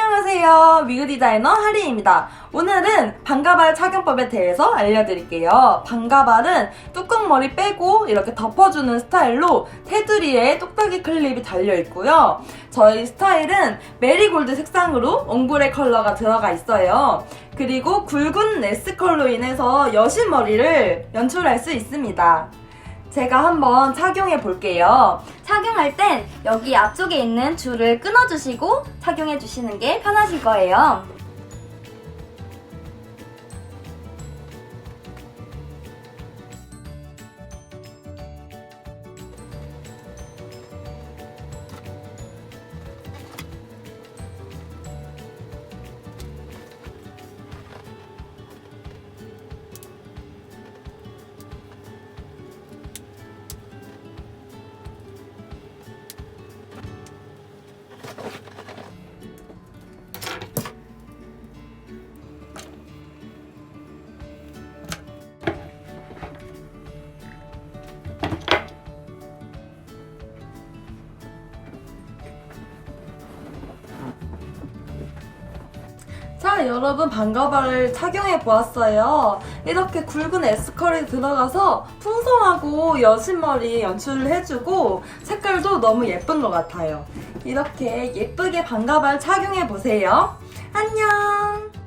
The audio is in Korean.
안녕하세요. 미그 디자이너 하리입니다. 오늘은 반가발 착용법에 대해서 알려드릴게요. 반가발은 뚜껑머리 빼고 이렇게 덮어주는 스타일로 테두리에 뚝딱이 클립이 달려있고요. 저희 스타일은 메리골드 색상으로 옹브레 컬러가 들어가 있어요. 그리고 굵은 레스 컬로 인해서 여신 머리를 연출할 수 있습니다. 제가 한번 착용해 볼게요. 착용할 땐 여기 앞쪽에 있는 줄을 끊어주시고 착용해 주시는 게 편하실 거예요. 자, 여러분 반가발을 착용해 보았어요. 이렇게 굵은 에스컬이 들어가서 풍성하고 여신머리 연출을 해주고 색깔도 너무 예쁜 것 같아요. 이렇게 예쁘게 반가발 착용해 보세요. 안녕!